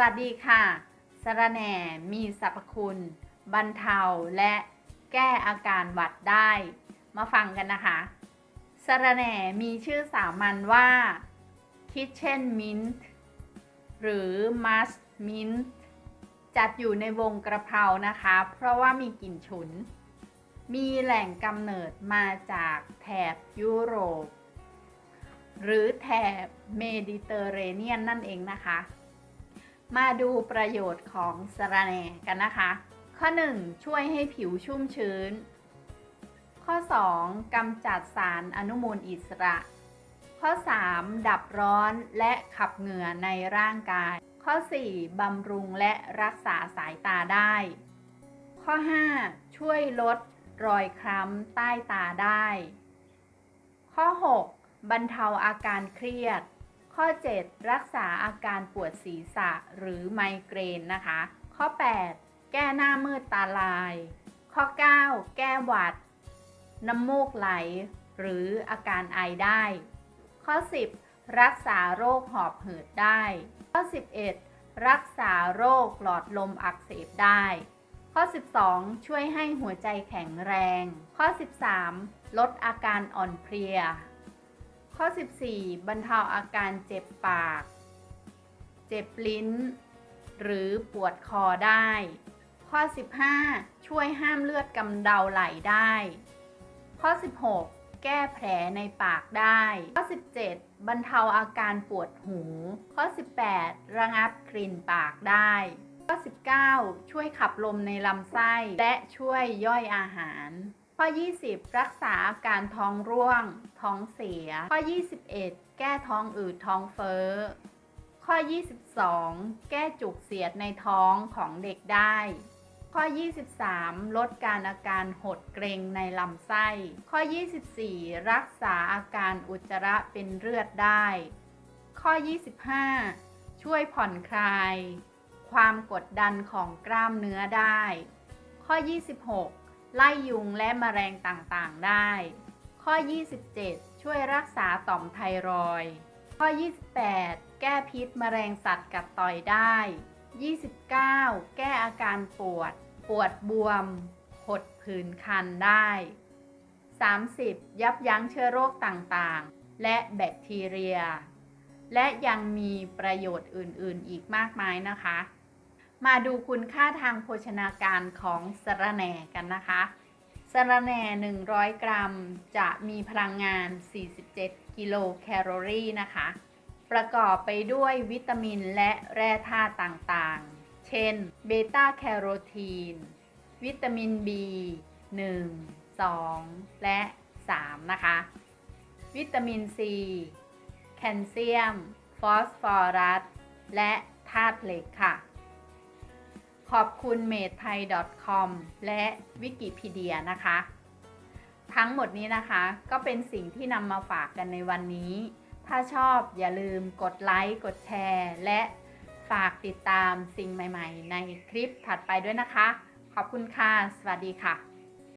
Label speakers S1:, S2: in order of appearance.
S1: วัสดีค่ะสะระแหน่มีสรรพคุณ บรรเทาและแก้อาการหวัดได้ มาฟังกันนะคะสะระแหน่มีชื่อสามัญว่า Kitchen Mint หรือ Musk Mint จัดอยู่ในวงกระเพรานะคะ เพราะว่ามีกลิ่นฉุน มีแหล่งกำเนิดมาจากแถบยุโรป หรือแถบเมดิเตอร์เรเนียนนั่นเองนะคะ มาดูประโยชน์ของสะระแหน่กันนะคะ ข้อ 1 ช่วยให้ผิวชุ่มชื้น ข้อ 2กำจัดสารอนุมูลอิสระ ข้อ 3 ดับร้อนและขับเหงื่อในร่างกาย ข้อ 4 บำรุงและรักษาสายตาได้ ข้อ 5 ช่วยลดรอยคล้ำใต้ตาได้ ข้อ 6 บรรเทาอาการเครียด ข้อ 7 รักษาอาการปวดศีรษะหรือไมเกรนนะคะ ข้อ 8 แก้หน้ามืดตาลาย ข้อ 9 แก้หวัด น้ำมูกไหล หรืออาการไอได้ ข้อ 10 รักษาโรคหอบหืดได้ ข้อ 11 รักษาโรคหลอดลมอักเสบได้ ข้อ 12 ช่วยให้หัวใจแข็งแรง ข้อ 13 ลดอาการอ่อนเพลีย ข้อ 14 บรรเทาอาการเจ็บปาก เจ็บลิ้น หรือปวดคอได้ ข้อ 15 ช่วยห้ามเลือดกำเดาไหลได้ ข้อ 16 แก้แผลในปากได้ ข้อ 17 บรรเทาอาการปวดหู ข้อ 18 ระงับกลิ่นปากได้ ข้อ 19 ช่วยขับลมในลำไส้ และช่วยย่อยอาหาร ข้อ 20 รักษาอาการท้องร่วง ท้องเสีย ข้อ 21 แก้ท้องอืดท้องเฟ้อ ข้อ 22 แก้จุกเสียดในท้องของเด็กได้ ข้อ 23 ลดการอาการหดเกร็งในลำไส้ ข้อ 24 รักษาอาการอุจจาระเป็นเลือดได้ ข้อ 25 ช่วยผ่อนคลาย ความกดดันของกล้ามเนื้อได้ ข้อ 26 ไล่ยุงและแมลงต่างๆได้ ข้อ 27 ช่วยรักษาต่อมไทรอยด์ข้อ 28 แก้พิษแมลงสัตว์กัดต่อยได้ 29 แก้อาการปวด ปวดบวมหดผื่นคันได้ 30 ยับยั้งเชื้อโรคต่างๆ และแบคทีเรีย และยังมีประโยชน์อื่นๆ อีกมากมายนะคะ มาดูคุณค่าทางโภชนาการของสะระแหน่กันนะคะสะระแหน่ 100 กรัมจะมีพลังงาน 47 กิโลแคลอรี่นะคะ ประกอบไปด้วยวิตามินและแร่ธาตุต่างๆ เช่น เบต้าแคโรทีน วิตามิน B 1 2 และ 3 นะคะ วิตามิน C แคลเซียม ฟอสฟอรัส และธาตุเหล็กค่ะ ขอบคุณ m a d e t h a i .com และวิกิพีเดียนะคะ ทั้งหมดนี้นะคะก็เป็นสิ่งที่นำมาฝากกันในวันนี้ ถ้าชอบอย่าลืมกดไลค์ กดแชร์ และฝากติดตามสิ่งใหม่ ๆ ในคลิปถัดไปด้วยนะคะ ขอบคุณค่ะ สวัสดีค่ะ